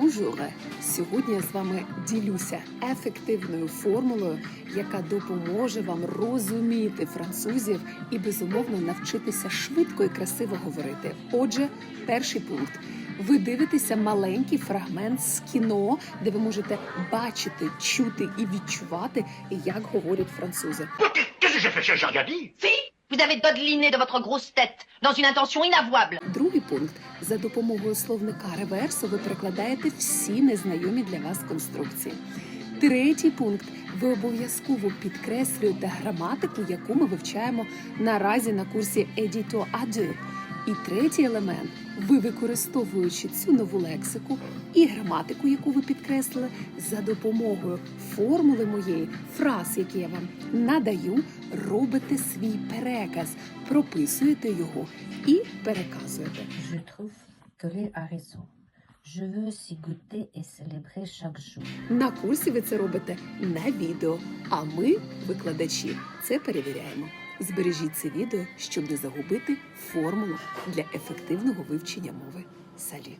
Бонжур! Сьогодні я з вами ділюся ефективною формулою, яка допоможе вам розуміти французів і безумовно навчитися швидко і красиво говорити. Отже, перший пункт. Ви дивитеся маленький фрагмент з кіно, де ви можете бачити, чути і відчувати, як говорять французи. Vous avez dodeliné de votre grosse tête dans une intention inavouable. Другий пункт за допомогою словника реверсу ви перекладаєте всі незнайомі для вас конструкції. Третій пункт ви обов'язково підкреслюєте граматику, яку ми вивчаємо наразі на курсі Edito A2. І третій елемент ви використовуючи цю нову лексику і граматику, яку ви підкреслили, за допомогою формули моєї фраз, які я вам надаю, робите свій переказ, прописуєте його і переказуєте. Je trouve que a raison. Je veux goûter et célébrer chaque jour. На курсі ви це робите на відео, а ми, викладачі, це перевіряємо. Збережіть це відео, щоб не загубити формулу для ефективного вивчення мови. Салі.